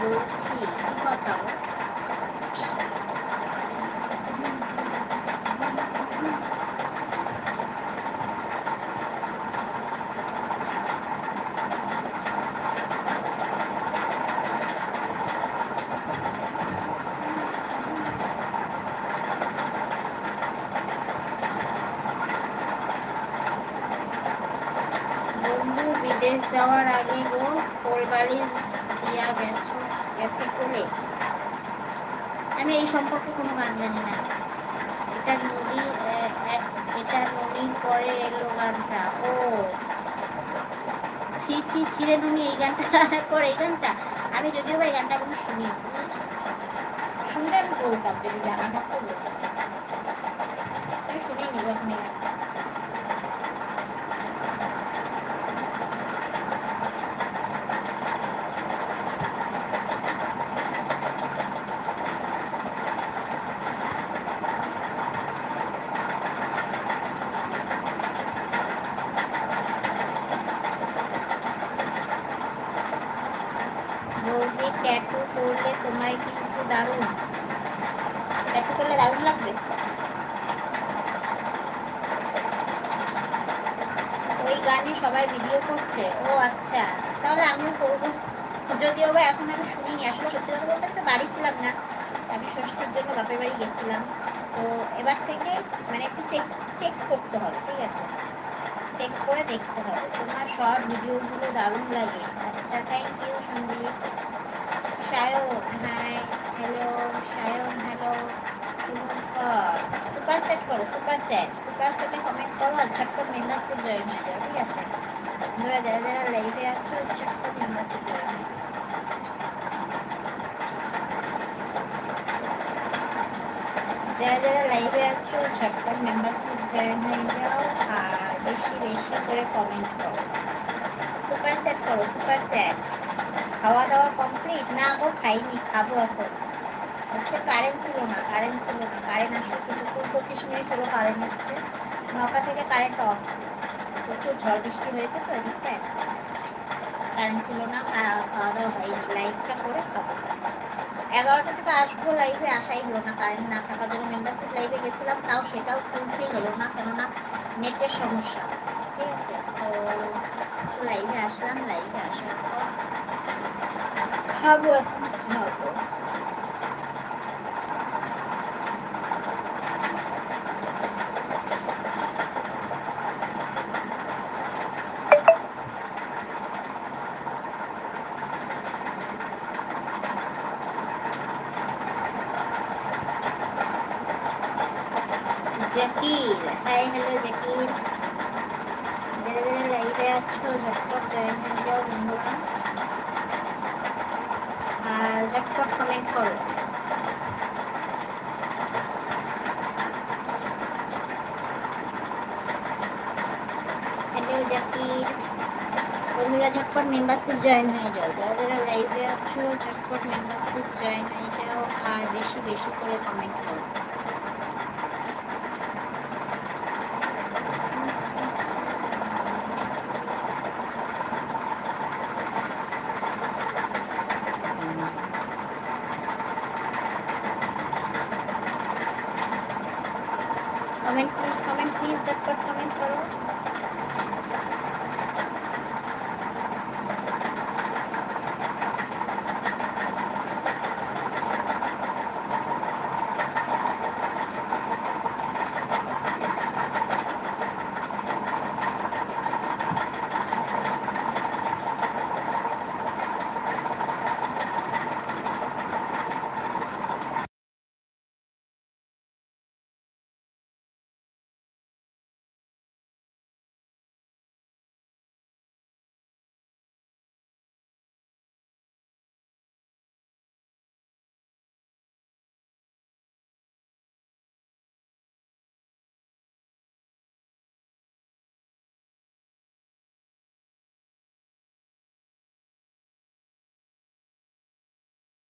বলছি কি কথা বিদেশ যাওয়ার আগে গো কোলবালিশ দিয়া গেছো আমি এই সম্পর্কে কোনো গান জানি না। এটা নদী এটা নদীর পরে এলো গানটা। ও। ছি ছি ছিঁড়ে নুনি, এই গানটা পর এই গানটা। আমি যদিও বা এই গানটা কোনো শুনি শুনলে আমি বলতাম, যদি জানা থাকতো বলতাম আমি শুনিনি কখন এই গানটা বৌদি ট্যাটু করলে তোমায় কিন্তু দারুণ। ট্যাটু করলে দারুণ লাগবে? ওই গানে সবাই ভিডিও করছে। ও আচ্ছা তাহলে আমিও করব। যদিও বা এখন আমি শুনিনি, আসলে সত্যি কথা বলতে তো বাড়ি ছিলাম না। আমি ষষ্ঠীর জন্য বাপের বাড়ি গেছিলাম। তো এবার থেকে মানে একটু চেক চেক করতে হবে, ঠিক আছে? চেক করে দেখতে হবে। তোমার সব ভিডিওগুলো দারুণ লাগে। আচ্ছা thank you Sandip Sayan hi hello Sayan hello Shubhankar super chat করো সুপার চ্যাট সুপার চ্যাটে কমেন্ট করো আর ঝটপট মেম্বারশিপ জয়েন হয়ে যাও ঠিক আছে? তোমরা যারা যারা লাইভে আছো ঝটপট মেম্বারশিপ জয়েন যারা যারা লাইভে আছো ঝটপট মেম্বারশিপ জয়েন হয়ে যাও, আর বেশি বেশি করে কমেন্ট করো। সুপার চ্যাট করো সুপার চ্যাট খাওয়া দাওয়া কমপ্লিট না গো, খাইনি, খাব এখন। হচ্ছে কারেন্ট ছিল না কারেন্ট ছিল না। কারেন্ট আসলে কিছুক্ষণ পঁচিশ মিনিট হলো কারেন্ট এসছে নটা থেকে কারেন্ট অফ প্রচুর ঝড় বৃষ্টি হয়েছে তো এদিকটায়। কারেন্ট ছিল না, খাওয়া দাওয়া হয়নি। লাইভটা করে খাব। এগারোটা থেকে আসব লাইভে আসাই হলো না কারেন্ট না থাকার জন্য মেম্বারশিপ লাইভে গেছিলাম, তাও সেটাও ফুলফিল হলো না, কেননা নেটের সমস্যা। ঠিক আছে? তো লাইভে আসলাম লাইভে আসার পর খাব এখন খাব জাকির হাই হ্যালো জাকির। যারা যারা লাইভে আছো ঝটপট জয়েন হয়ে যাও বন্ধুরা আর ঝটপট কমেন্ট করো হ্যালো জাকির বন্ধুরা ঝটপট মেম্বারশিপ জয়েন হয়ে যাও। যারা যারা লাইভে আছো, ঝটপট মেম্বারশিপ জয়েন হয়ে যাও আর বেশি বেশি করে কমেন্ট করো। কমেন্ট প্লিজ কমেন্ট প্লিজ ঝটপট কমেন্ট করো।